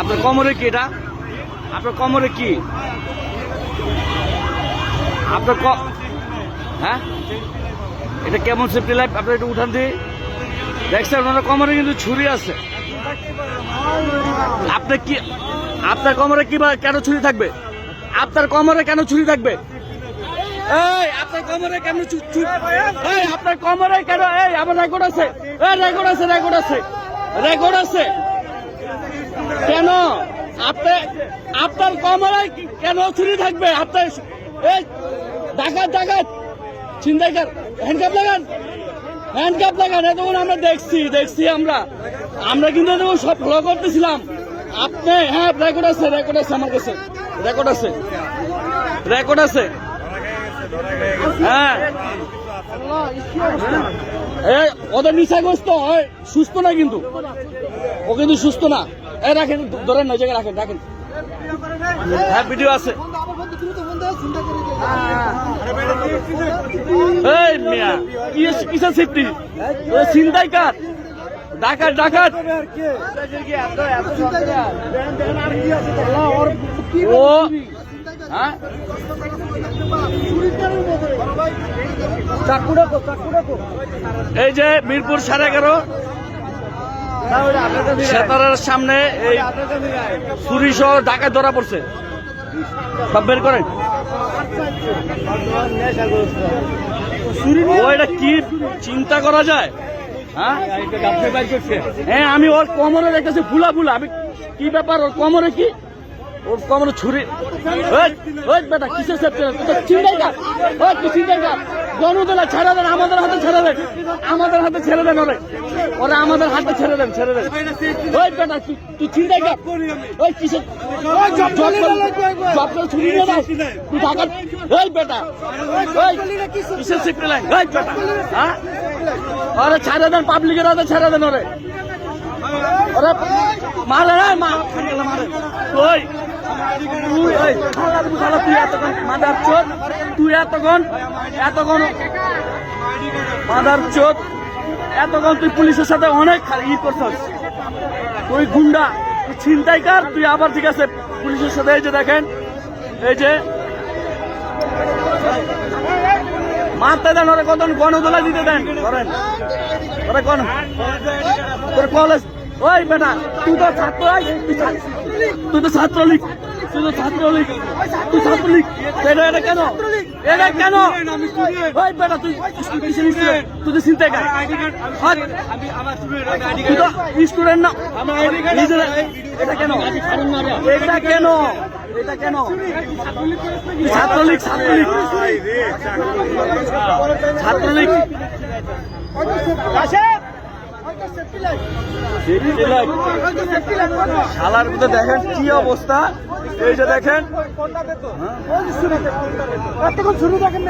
আপনার কোমরে কি এটা? আপনার কোমরে কি? আপনার ক হ্যাঁ? এটা কেমন সেফটি লাইফ আপনার একটু উঠান দিই দেখছেন ওনার কোমরে কিন্তু ছুরি আছে। আপনার কি আপনার কোমরে কি বা কেন ছুরি থাকবে? আপনার কোমরে কেন ছুরি থাকবে? আপনার কোমরে কেন আপনার কেন আমার রেকর্ড আছে। রেকর্ড আছে রেকর্ড আছে। রেকর্ড আছে। কেন? আপনি, আপনার কোমরে কেন ছুরি থাকবে? আপনার এই ডাকাত ডাকাত। চিন্তাকার হ্যান্ডকাপ লাগান। হ্যান্ডকাপ লাগান। এতক্ষণ আমরা দেখছি দেখছি আমরা। আমরা কিন্তু এতক্ষণ সব ফলো করতেছিলাম। আপনি হ্যাঁ রেকর্ড আছে রেকর্ড আছে আমার কাছে। রেকর্ড আছে। রেকর্ড আছে। হ্যাঁ। ওদের নিশাগ্রস্ত হয় সুস্থ না কিন্তু? ও কিন্তু সুস্থ না। এই রাখেন, ধরেন, ওই রাখেন রাখেন। হ্যাঁ ভিডিও আছে। এই, মিয়া সেফটি চিন্তাই কার? ডাকাত ডাকাত। ও হ্যাঁ? এই যে মিরপুর সাড়ে এগারো। সেতারের সামনে এই ছুরি সহ ডাকাত ধরা পড়ছে। সব বের করেন। কি চিন্তা করা যায়? হ্যাঁ? হ্যাঁ আমি ওর কোমরে দেখতেছি ফুলা ফুলা। আমি কি ব্যাপার ওর কমরে কি? ওর কমরে ছুরি। বেটা কিসের সেফটি চিন্তাই চিন্তাই গণতলা ছেড়ে দেন আমাদের হাতে ছেড়ে দেন আমাদের হাতে ছেড়ে দেন ওরে। ওরা আমাদের হাতে ছেড়ে দেন ছেড়ে দেন। ওই বেটা তুই তুই চিন্তাই কার ওই কিসের জব জব করে ছুরি নিয়ে তুই টাকা ওই বেটা। ওই কিসের সেফটি লাইন ওই বেটা। হ্যাঁ? ওরে ছেড়ে দেন পাবলিকের হাতে ছেড়ে দেন ওরে। ওরে মারে রে মা মারে। ওই। তুই ওই তুই এতক্ষণ মাদার চোদ, তুই এতক্ষণ এতক্ষণ মাদার চোদ এতক্ষণ তুই পুলিশের সাথে অনেক ই করছস। তুই গুন্ডা, তুই তুই আবার ঠিক আছে পুলিশের সাথে এই যে দেখেন, এই যে, মারতে দেন ওরা কত গণদোলা দিতে দেন? করেন ওরা কোন কলেজ ওই বেটা, তুই তো ছাত্র তুই তো ছাত্রলীগ তুই তো ছাত্রলীগ তুই ছাত্রলীগ এটা এটা কেন? এটা কেন? ওই বেটা, তুই তুই তো চিন্তা কর তুই তো স্টুডেন্ট না। এটা কেন? এটা কেন? এটা কেন? ছাত্রলীগ ছাত্রলীগ ছাত্রলীগ শালার মধ্যে দেখেন কি অবস্থা? এই যে দেখেন। শুরু দেখেন